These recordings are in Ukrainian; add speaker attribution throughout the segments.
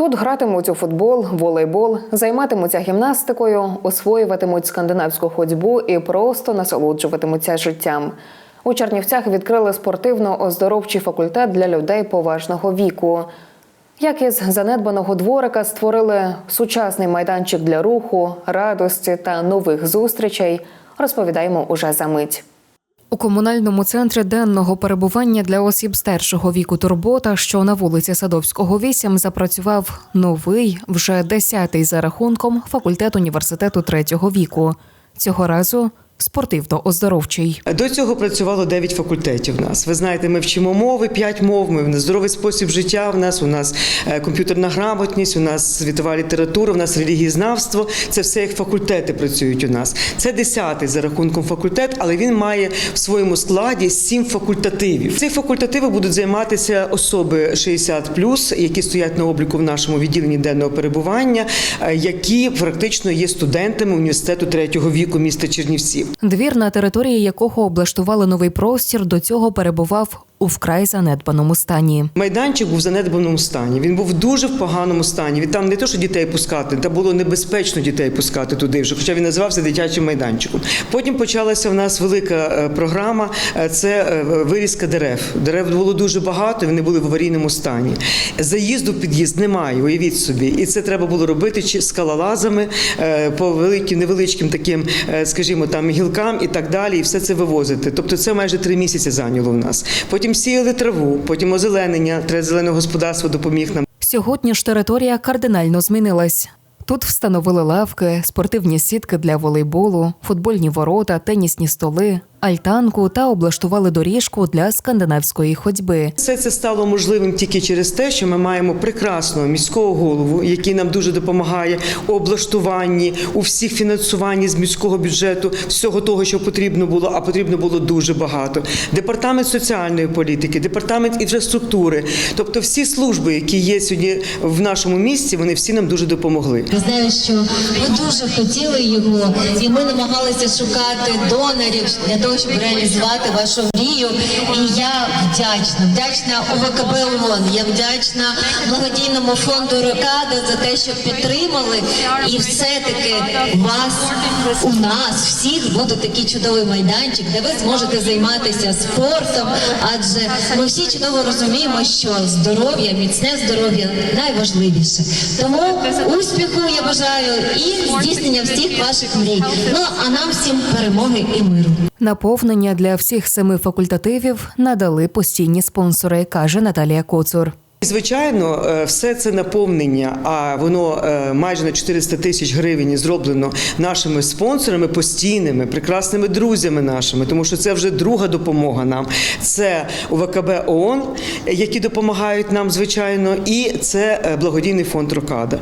Speaker 1: Тут гратимуть у футбол, волейбол, займатимуться гімнастикою, освоюватимуть скандинавську ходьбу і просто насолоджуватимуться життям. У Чернівцях відкрили спортивно-оздоровчий факультет для людей поважного віку. Як із занедбаного дворика створили сучасний майданчик для руху, радості та нових зустрічей, розповідаємо уже за мить. У комунальному центрі денного перебування для осіб старшого віку Турбота, що на вулиці Садовського 8, запрацював новий, вже десятий за рахунком факультет університету третього віку. Цього разу спортивно-оздоровчий.
Speaker 2: До цього працювало 9 факультетів. У нас ви знаєте, ми вчимо мови, 5 мов. Ми в нас здоровий спосіб життя. В нас у нас е, комп'ютерна грамотність, у нас світова література, у нас релігієзнавство. Це все як факультети працюють у нас. Це 10-й за рахунком факультет, але він має в своєму складі 7 факультативів. Ці факультативи будуть займатися особи 60+, які стоять на обліку в нашому відділенні денного перебування, е, які практично є студентами університету третього віку міста Чернівців.
Speaker 1: Двір, на території якого облаштували новий простір, до цього перебував у вкрай занедбаному стані.
Speaker 2: Майданчик був в занедбаному стані. Він був дуже в поганому стані. Він там не то, що дітей пускати, та було небезпечно дітей пускати туди вже, хоча він називався дитячим майданчиком. Потім почалася в нас велика е, програма. е, Це е, вирізка дерев. Дерев було дуже багато, вони були в аварійному стані. Заїзду під'їзд немає. Уявіть собі, і це треба було робити чи скалолазами по великим невеличким таким, скажімо, там гілкам і так далі, і все це вивозити. Тобто це майже три місяці зайняло в нас. Потім сіяли траву, потім озеленення. Треба зелене господарство допоміг нам.
Speaker 1: Сьогодні ж територія кардинально змінилась. Тут встановили лавки, спортивні сітки для волейболу, футбольні ворота, тенісні столи, альтанку та облаштували доріжку для скандинавської ходьби.
Speaker 2: Все це стало можливим тільки через те, що ми маємо прекрасного міського голову, який нам дуже допомагає у облаштуванні, у всіх фінансуванні з міського бюджету, всього того, що потрібно було, а потрібно було дуже багато. Департамент соціальної політики, департамент інфраструктури, тобто всі служби, які є сьогодні в нашому місті, вони всі нам дуже допомогли.
Speaker 3: Я знаю, що ви дуже хотіли його, і ми намагалися шукати донорів для того, щоб реалізувати вашу мрію. І я вдячна, вдячна УВКБ ООН, я вдячна благодійному фонду Рокада за те, що підтримали. І все-таки вас, у нас всіх буде такий чудовий майданчик, де ви зможете займатися спортом. Адже ми всі чудово розуміємо, що здоров'я, міцне здоров'я найважливіше. Тому успіху я бажаю і здійснення всіх ваших мрій. Ну а нам всім перемоги і миру.
Speaker 1: Наповнення для всіх семи факультативів надали постійні спонсори, каже Наталія Коцур.
Speaker 2: Звичайно, е, все це наповнення, а воно е, майже на 400 тисяч гривень зроблено нашими спонсорами постійними, прекрасними друзями нашими, тому що це вже друга допомога нам. Це УВКБ ООН, які допомагають нам, звичайно, і це е, благодійний фонд Рокада.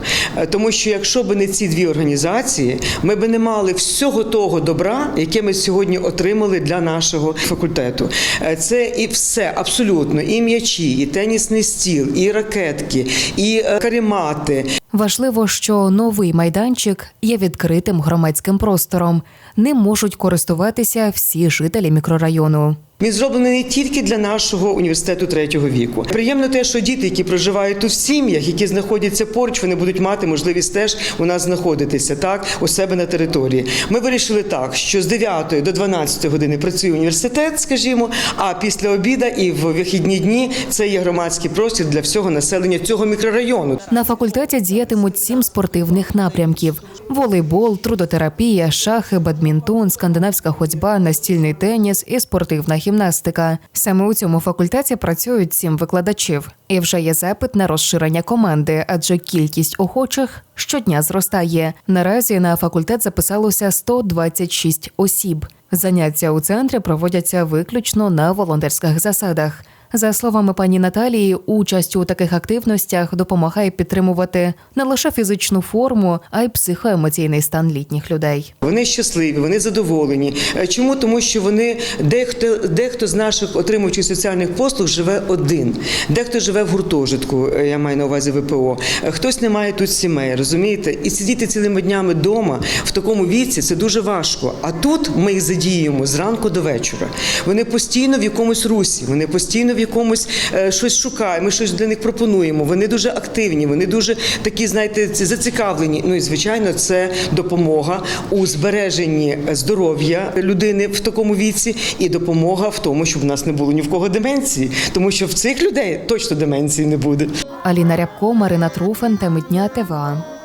Speaker 2: Тому що якщо б не ці дві організації, ми б не мали всього того добра, яке ми сьогодні отримали для нашого факультету. Це і все абсолютно, і м'ячі, і тенісний стіл, і ракетки, і е, каремати,
Speaker 1: Важливо, що новий майданчик є відкритим громадським простором. Ним можуть користуватися всі жителі мікрорайону.
Speaker 2: Він зроблений не тільки для нашого університету третього віку. Приємно те, що діти, які проживають тут в сім'ях, які знаходяться поруч, вони будуть мати можливість теж у нас знаходитися так у себе на території. Ми вирішили так, що з 9 до 12 години працює університет, скажімо, а після обіда і в вихідні дні це є громадський простір для всього населення цього мікрорайону.
Speaker 1: На факультеті діятимуть сім спортивних напрямків: волейбол, трудотерапія, шахи, бадмінтон, скандинавська ходьба, настільний теніс і спортивна гімнастика. Саме у цьому факультеті працюють сім викладачів. І вже є запит на розширення команди, адже кількість охочих щодня зростає. Наразі на факультет записалося 126 осіб. Заняття у центрі проводяться виключно на волонтерських засадах. За словами пані Наталії, участь у таких активностях допомагає підтримувати не лише фізичну форму, а й психоемоційний стан літніх людей.
Speaker 2: Вони щасливі, вони задоволені. Е, Чому? Тому що вони дехто, дехто з наших отримувачів соціальних послуг живе один, дехто живе в гуртожитку. е, Я маю на увазі ВПО. Е, Хтось не має тут сімей, розумієте? І сидіти цілими днями вдома в такому віці це дуже важко. А тут ми їх задіємо зранку до вечора. Вони постійно в якомусь русі, вони постійно в якомусь е, щось шукають. Ми щось для них пропонуємо. Вони дуже активні, вони дуже такі, знаєте, ці- зацікавлені. Ну і звичайно, це допомога у збереженні здоров'я людини в такому віці, і допомога в тому, щоб в нас не було ні в кого деменції, тому що в цих людей точно деменції не буде.
Speaker 1: Аліна Рябко, Марина Труфен, Теми дня ТВА.